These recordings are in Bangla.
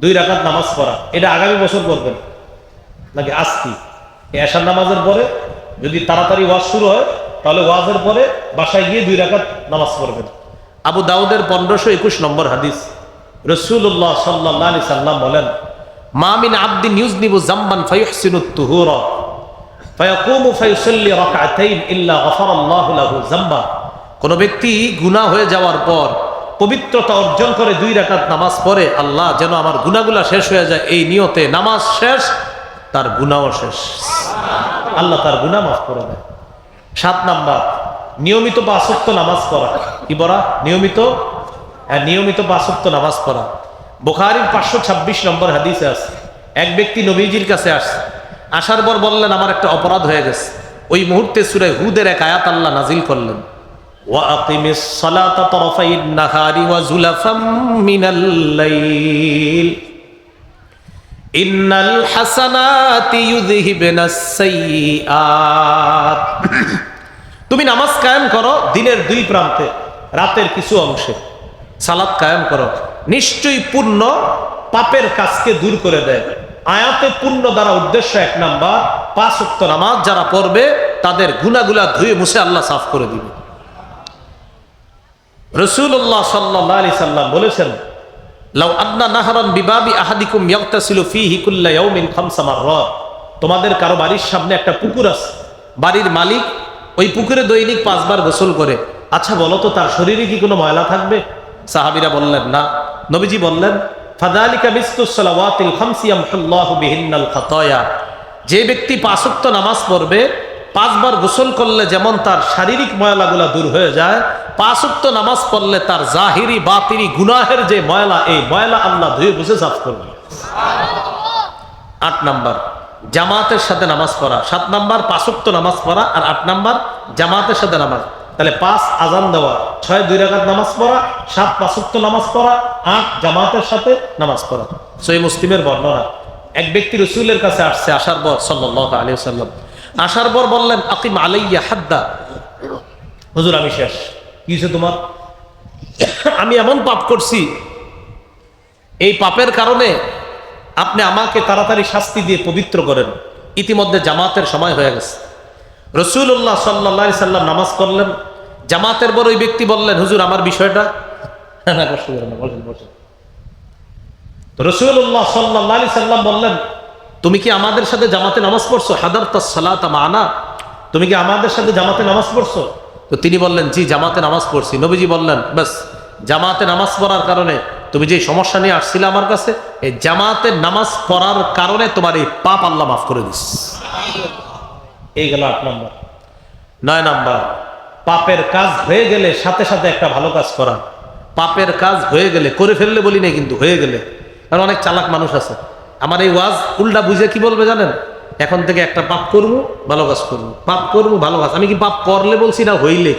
দুই রাকাত নামাজ পড়া। এটা আগামী বছর করবেন নাকি আজকি? এশার নামাজের পরে যদি তাড়াতাড়ি ওয়াজ শুরু হয়, তাহলে ওয়াজের পরে বাসায় গিয়ে দুই রাকাত নামাজ পড়বেন। আবু দাউদের পনেরোশো একুশ নম্বর হাদিস। রসুল্লাহ সাল্লাহ সাল্লাম বলেন মামিন আব্দিন নিউজ নিবু জাম্বান ফাইহসিনু তুহুরা, ফায়াকুমু ফায়ুসাল্লি রাকাতাইন ইল্লা গফারাল্লাহু লাহু যামবা কোন ব্যক্তি গুনাহ হয়ে যাওয়ার পর পবিত্রতা অর্জন করে দুই রাকাত নামাজ পড়ে, আল্লাহ যেন আমার গুনাহগুলা শেষ হয়ে যায়, এই নিয়তে নামাজ শেষ, তার গুনাহও শেষ। আল্লাহ তার গুনাহ মাফ করে দেয়। সাত নাম্বার, নিয়মিত বা আসক্ত নামাজ পড়া। কি পড়া? নিয়মিত? হ্যাঁ নিয়মিত বা আসক্ত নামাজ পড়া। বোখারির পাঁচশো ছাব্বিশ নম্বর হাদিসে আছে, এক ব্যক্তি নবীজির কাছে আসছে, আসার পর বললেন, আমার একটা অপরাধ হয়ে গেছে। ওই মুহূর্তে সুরে হুদের এক আয়াত আল্লাহ নাজিল করলেন। وأقم الصلاة طرفي النهار وزلفا من الليل إن الحسنات يذهبن السيئات তুমি নামাজ কায়েম করো দিনের দুই প্রান্তে রাতের কিছু অংশে সালাদ কায়েম করো নিশ্চয়ই পূর্ণ পাপের কাজকে দূর করে দেয় আয়াতে পূর্ণ দ্বারা উদ্দেশ্য এক নাম্বার পাঁচ উক্ত নামাজ যারা পড়বে তাদের গুনাগুলা ধুয়ে মুছে আল্লাহ সাফ করে দিবে রসুল্লাহ সাল্লাহ আলি সাল্লাম বলেছেন, লাউ আদনা নাহারান বিবাবি আহাদিকুম ইয়াগতাসিলু ফীহি কুল্লা ইয়াউমিন খামসা মাররাত। তোমাদের কারও বাড়ির সামনে একটা পুকুর আছে, বাড়ির মালিক ওই পুকুরে দৈনিক পাঁচবার গোসল করে। আচ্ছা বলো তো, তার শরীরে কি কোনো ময়লা থাকবে? সাহাবীরা বললেন, না। নবীজি বললেন ফাদালিকা মিসতুস সালাওয়াতিল খামসি ইয়ামহুল্লাহু বিহিন্নাল খাতায়া। যে ব্যক্তি পাঁচক্ত নামাজ পড়বে, পাঁচবার গোসল করলে যেমন তার শারীরিক ময়লাগুলা দূর হয়ে যায় পাঁচক্ত নামাজ পড়লে তার জাহিরি বাতিরি গুনাহের যে ময়লা, এই ময়লা আল্লাহ ধুয়ে বুঝে সাফ করবে। আট নাম্বার, জামাতের সাথে নামাজ পড়া। সাত নাম্বার পাঁচক্ত নামাজ পড়া। আর আট নাম্বার, জামাতের সাথে নামাজ। তাহলে পাঁচ আজান দেওয়া, ছয় দুই রাকাত নামাজ পড়া, সাত পাঁচক্ত নামাজ পড়া, আট জামাতের সাথে নামাজ পড়া। সই মুসলিমের বর্ণনা। এক ব্যক্তি রসুলের কাছে আসছে, আসার পর সাল্লাহ আলী সাল্লাম আসার পর বললেন, আকিম আলাইয়া হাদ্দা। হুজুর, আমি শেষ। কি হয়েছে তোমার? আমি এমন পাপ করছি, এই পাপের কারণে আপনি আমাকে তাড়াতাড়ি শাস্তি দিয়ে পবিত্র করেন। ইতিমধ্যে জামাতের সময় হয়ে গেছে। রসুল্লাহ সাল্লা সাল্লাম নামাজ করলেন জামাতের পর ওই ব্যক্তি বললেন, হুজুর, আমার বিষয়টা। রসুল্লাহ সাল্লাহ সাল্লাম বললেন, তুমি কি আমাদের সাথে জামাতে নামাজ পড়ছো? হাদার সালাত মানা? তুমি কি আমাদের সাথে জামাতে নামাজ পড়ছো? তো তিনি বললেন, জি, জামাতে নামাজ পড়ছি। নবীজি বললেন ব্যাস জামাতে নামাজ পড়ার কারণে তুমি যে সমস্যা নিয়ে আসছিলে আমার কাছে, এই জামাতে নামাজ পড়ার কারণে তোমার এই পাপ আল্লাহ মাফ করে দিস। এই গেল আট নম্বর। নয় নাম্বার, পাপের কাজ হয়ে গেলে সাথে সাথে একটা ভালো কাজ করা। পাপের কাজ হয়ে গেলে, করে ফেললে বলি না কিন্তু হয়ে গেলে। কারণ অনেক চালাক মানুষ আছে। আমার এই ওয়াজ উল্টা বুঝে কি বলবে জানেন? এখন থেকে একটা পাপ করব, ভালো কাজ করব। পাপ করব, ভালো কাজ। আমি কি পাপ করলে বলছি না হইলে?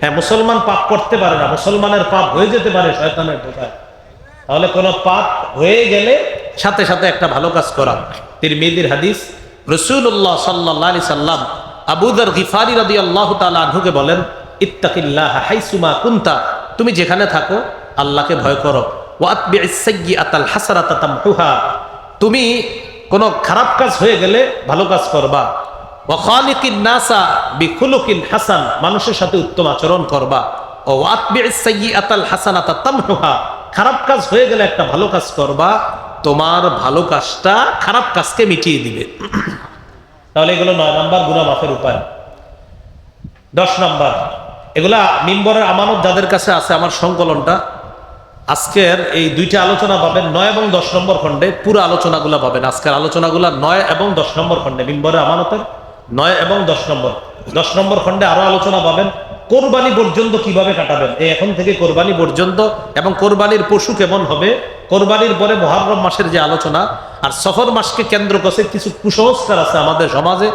হ্যাঁ মুসলমান পাপ করতে পারে না। মুসলমানের পাপ হয়ে যেতে পারে, শয়তানের ঢোকায় তাহলে কোনো পাপ হয়ে গেলে সাথে সাথে একটা ভালো কাজ করা। তির মেদির হাদিস রসুল্লাহ সাল্লাহ সাল্লাম আবুদার গিফারি রদি আল্লাহ তালা আনহুকে বলেন, ইত্তাকিল্লাহ হাইসুমা কুন্তা। তুমি যেখানে থাকো, আল্লাহকে ভয় করো। ওয়াতবি আতাল হাসারাতা তামহুহা। তুমি কোনো খারাপ কাজ হয়ে গেলে ভালো কাজ করবা। ওয়াখালিকিন নাসা বিখুলুকিন হাসান, মানুষের সাথে উত্তম আচরণ করবা। ও আতাল হাসানাতা তামহুহা, খারাপ কাজ হয়ে গেলে একটা ভালো কাজ করবা, তোমার ভালো কাজটা খারাপ কাজকে মিটিয়ে দিবে। তাহলে এগুলো নয় নাম্বার গুণা মাফের উপায়। দশ নাম্বার, এগুলা মিম্বরের আমানত যাদের কাছে আছে, আমার সংকলনটা আজকের এই দুইটা আলোচনা পাবেন নয় এবং দশ নম্বর খণ্ডে, পুরো আলোচনাগুলো পাবেন। আজকের আলোচনাগুলো নয় এবং দশ নম্বর খণ্ডে মিম্বরের আমানতের নয় এবং দশ নম্বর। দশ নম্বর খণ্ডে আরও আলোচনা পাবেন, কোরবানি পর্যন্ত কীভাবে কাটাবেন? এই এখন থেকে কোরবানি পর্যন্ত এবং কোরবানির পশু কেমন হবে? কোরবানির পরে মহারম মাসের যে আলোচনা, আর সফর মাসকে কেন্দ্র করে কিছু কুসংস্কার আছে আমাদের সমাজে।